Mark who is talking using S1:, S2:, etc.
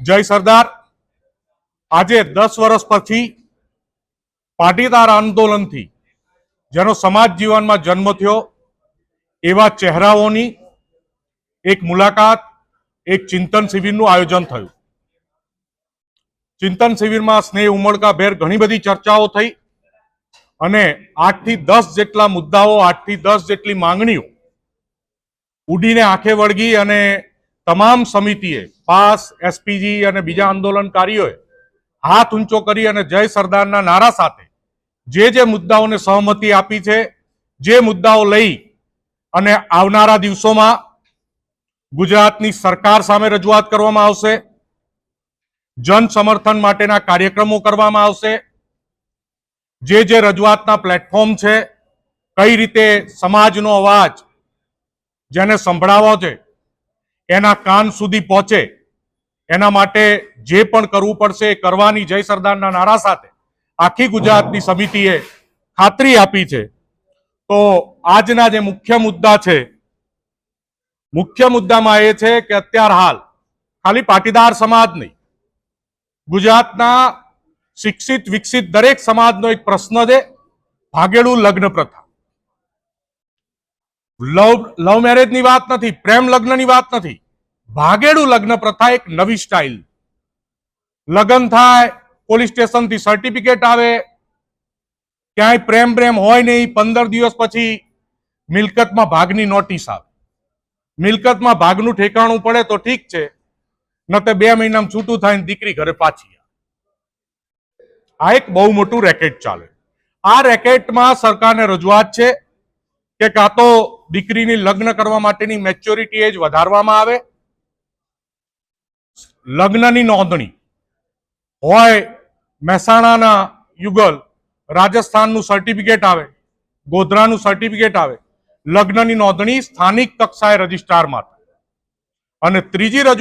S1: જય સરદાર. આજે દસ વર્ષ પછી પાટીદાર આંદોલનથી જેનો સમાજ જીવનમાં જન્મ થયો, એવા ચહેરાઓની એક મુલાકાત, એક ચિંતન શિબિરનું આયોજન થયું. ચિંતન શિબિરમાં સ્નેહ ઉમળકા ભેર ઘણી બધી ચર્ચાઓ થઈ અને આઠથી દસ જેટલા મુદ્દાઓ, આઠથી દસ જેટલી માંગણીઓ ઉડીને આંખે વળગી અને તમામ સમિતિએ, પાસ એસપીજી અને બીજા આંદોલનકારીઓએ હાથ ઊંચો કરી અને જય સરદારના નારા સાથે જે જે મુદ્દાઓને સહમતિ આપી છે, જે મુદ્દાઓ લઈ અને આવનારા દિવસોમાં ગુજરાતની સરકાર સામે રજૂઆત કરવામાં આવશે, જન સમર્થન માટેના કાર્યક્રમો કરવામાં આવશે, જે જે રજૂઆતના પ્લેટફોર્મ છે, કઈ રીતે સમાજનો અવાજ જેને સંભળાવો છે એના કાન સુધી પહોંચે. એના માટે જે પણ કરવું પડશે એ કરવાની જય સરદારના નારા સાથે આખી ગુજરાતની સમિતિએ ખાતરી આપી છે. તો આજના જે મુખ્ય મુદ્દા છે, મુખ્ય મુદ્દામાં એ છે કે અત્યાર હાલ ખાલી પાટીદાર સમાજ નહીં, ગુજરાતના શિક્ષિત વિકસિત દરેક સમાજનો એક પ્રશ્ન છે, ભાગેડું લગ્ન પ્રથા લવ લવ મેરેજની વાત નથી, પ્રેમ લગ્નની વાત નથી. ભાગેડું લગ્ન પ્રથા એક નવી સ્ટાઇલ લગ્ન થાય પોલીસ સ્ટેશનથી સર્ટિફિકેટ આવે. ક્યાંય પ્રેમ પ્રેમ હોય નહીં, પંદર દિવસ પછી મિલકતમાં ભાગની નોટિસ આવે. મિલકતમાં ભાગનું ઠેકાણું પડે તો ઠીક છે, ન તો બે મહિનામાં છૂટું થાય દીકરી ઘરે પાછી આ એક બહુ મોટું રેકેટ ચાલે. આ રેકેટમાં સરકારને રજૂઆત છે કે કાં તો દીકરીની લગ્ન કરવા માટેની મેચ્યોરિટી એજ વધારવામાં આવે. લગ્નની નોંધણી. હોય મહેસાણાના યુગલ રાજસ્થાનનું સર્ટિફિકેટ આવે, ગોધરાનું સર્ટિફિકેટ આવે. લગ્નની નોંધણી સ્થાનિક કક્ષાએ રજિસ્ટ્રારમાં અને ત્રીજી રજૂઆત